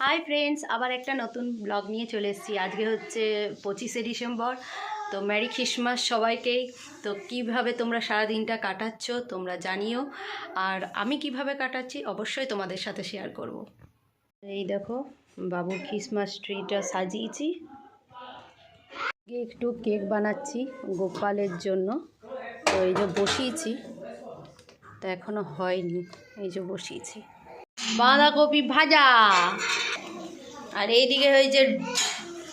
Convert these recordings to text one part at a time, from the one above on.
Hi friends আবার একটা নতুন ব্লগ নিয়ে চলে এসেছি। আজকে হচ্ছে পঁচিশে ডিসেম্বর, তো ম্যারি খ্রিসমাস সবাইকেই তো কীভাবে তোমরা সারা দিনটা কাটাচ্ছ তোমরা জানিও। আর আমি কীভাবে কাটাচ্ছি অবশ্যই তোমাদের সাথে শেয়ার করব। এই দেখো বাবুর খ্রিসমাস ট্রিটা সাজিয়েছি। একটু কেক বানাচ্ছি গোপালের জন্য। তো এই যে বসিয়েছি, তো এখনও হয়নি, এই যে বসিয়েছি। বাঁধাকপি ভাজা। আর এইদিকে হয়েছে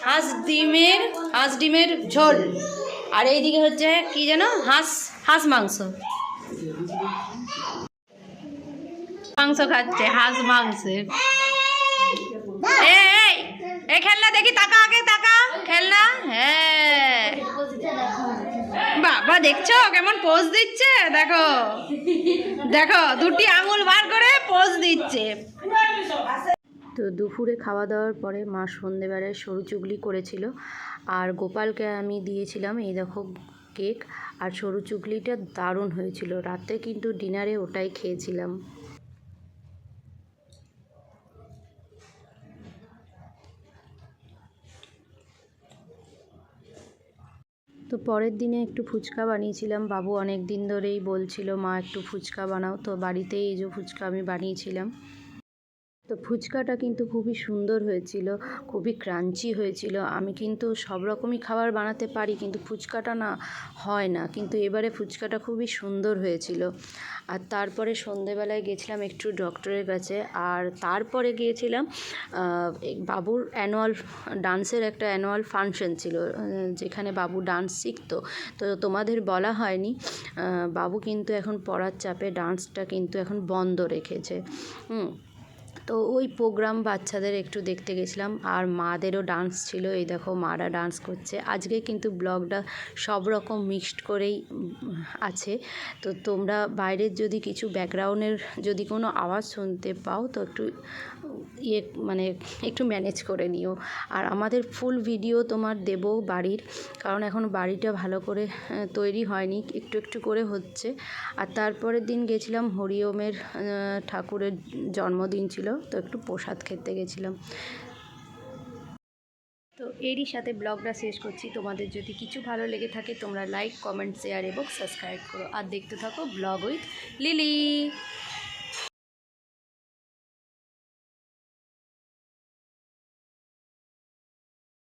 হাঁস ডিমের হাঁস ডিমের ঝোল। আর এইদিকে হচ্ছে কি যেন? হাঁস হাঁস মাংস। মাংস খাচ্ছে, হাঁস মাংসের এই খেলনা দেখি, তাকা আগে, তাকা। খেলনা? হ্যাঁ। বাবা, দেখছ? কেমন পোজ দিচ্ছে? দেখো। দেখো, দুটি আঙুল বার করে পোজ দিচ্ছে। তো দুপুরে খাওয়া দাওয়ার পরে মা সন্ধেবেলায় সরু চুগলি করেছিল। আর গোপালকে আমি দিয়েছিলাম, এই দেখো কেক আর সরু চুগলিটা দারুণ হয়েছিল। রাতে কিন্তু ডিনারে ওটাই খেয়েছিলাম। তো পরের দিনে একটু ফুচকা বানিয়েছিলাম। বাবু অনেক দিন ধরেই বলছিল, মা, একটু ফুচকা বানাও। তো বাড়িতেই এই যে ফুচকা আমি বানিয়েছিলাম। তো ফুচকাটা কিন্তু খুবই সুন্দর হয়েছিল, খুবই ক্রাঞ্চি হয়েছিল। আমি কিন্তু সব রকমই খাবার বানাতে পারি, কিন্তু ফুচকাটা না হয় না। কিন্তু এবারে ফুচকাটা খুবই সুন্দর হয়েছিল। আর তারপরে সন্ধেবেলায় গেছিলাম একটু ডক্টরের কাছে, আর তারপরে গিয়েছিলাম বাবুর অ্যানুয়াল ডান্সের একটা অ্যানুয়াল ফাংশন ছিল, যেখানে বাবু ডান্স শিখতো। তো তোমাদের বলা হয়নি বাবু কিন্তু এখন পড়ার চাপে ডান্সটা কিন্তু এখন বন্ধ রেখেছে। হুম তো ওই প্রোগ্রাম বাচ্চাদের একটু দেখতে গেছিলাম, আর মাদেরও ডান্স ছিল, এই দেখো মারা ডান্স করছে। আজকে কিন্তু ব্লগটা সব রকম মিক্সড করেই আছে। তো তোমরা বাইরের যদি কিছু ব্যাকগ্রাউন্ডের যদি কোনো আওয়াজ শুনতে পাও, তো একটু ইয়ে মানে একটু ম্যানেজ করে নিও। আর আমাদের ফুল ভিডিও তোমার দেবো বাড়ির, কারণ এখন বাড়িটা ভালো করে তৈরি হয়নি, একটু একটু করে হচ্ছে। আর তারপরের দিন গেছিলাম হরিওমের ঠাকুরের জন্মদিন ছিল, তো একটু প্রসাদ খেতে গেছিলাম। তো এরই সাথে ব্লগটা শেষ করছি। তোমাদের যদি কিছু ভালো লেগে থাকে, তোমরা লাইক কমেন্ট শেয়ার এবং সাবস্ক্রাইব করো। আর দেখতে থাকো ব্লগ উইথ লিলি